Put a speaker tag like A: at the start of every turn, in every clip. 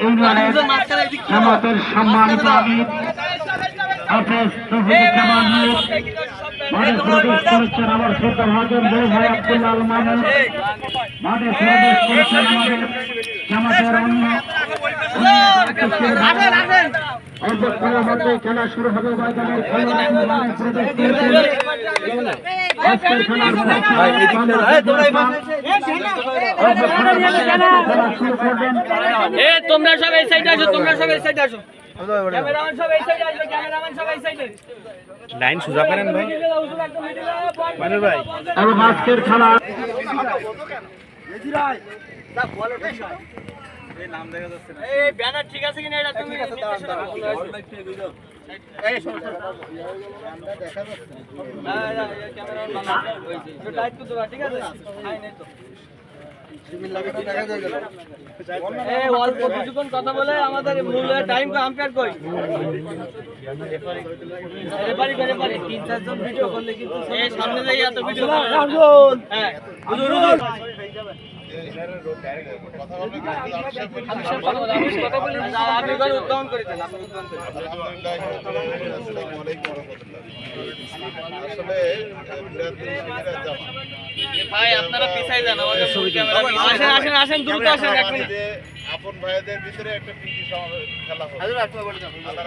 A: ইউনিয়নের আমাদের সম্মানিত আমির মাঠে প্রবেশ করেছেন আমার ছোট ভাজন বড় ভাই আব্দুল্লাহ আল মামুন মাঠে প্রবেশ আমাদের অন্য খেলা শুরু হবে ময়দানের আজকের খেলার
B: তোমরা সব এই সাইডে আসো তোমরা সব এই সাইডে আসো। ক্যামেরাম্যান সব এই সাইডে আসবে ক্যামেরাম্যান সব এই সাইডে
C: লাইন সোজা করেন ভাই। মানুর ভাই।
A: এবং আজকের খেলা।
B: এই ব্যানার ঠিক আছে কিনা এটা তুমি নির্দেশনা করো। এই ক্যামেরাম্যান বানাও। একটু টাইট করে দেবা, ঠিক আছে? হাই নাই তো। অল্প কিছুক্ষণ কথা বলে আমাদের মূল টাইম আম্পায়ার কই রেফারি রেফারি তিন চারজন ভিডিও করলে কিন্তু সামনে যাই এত ভিডিও হ্যাঁ ভাই আপনারা পিছাই যান আসেন আসেন আসেন দ্রুত আসেন এক
D: আপন ভাইদের ভিতরে একটা প্রীতি খেলা হবে। আল্লাহ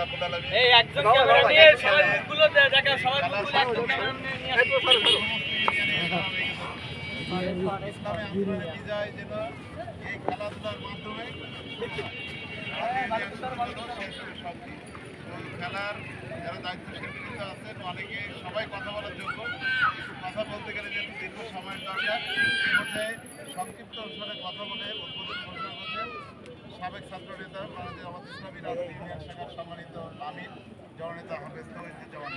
D: রাব্বুল আলামিন
B: এই একজন ক্যামেরা নিয়ে সবাই মুখগুলো দেখা সবাই মুখগুলো একজন ক্যামেরা নিয়ে আসুন।
D: এই খেলাধুলার মাধ্যমে খেলার যারা দায়িত্ব শিক্ষিত আছেন অনেকে সবাই কথা বলার যোগ্য কথা বলতে গেলে যেহেতু দীর্ঘ সময়ের দরকার পর্যায়ে সংক্ষিপ্ত স্বরে কথা বলে উদ্বোধন ঘোষণা করছেন সাবেক ছাত্র নেতা বাংলাদেশ জামাত ইসলামী রাজনীতি শাখার সম্মানিত আমির জননেতা হাফেজ তৌহিদুজ্জামান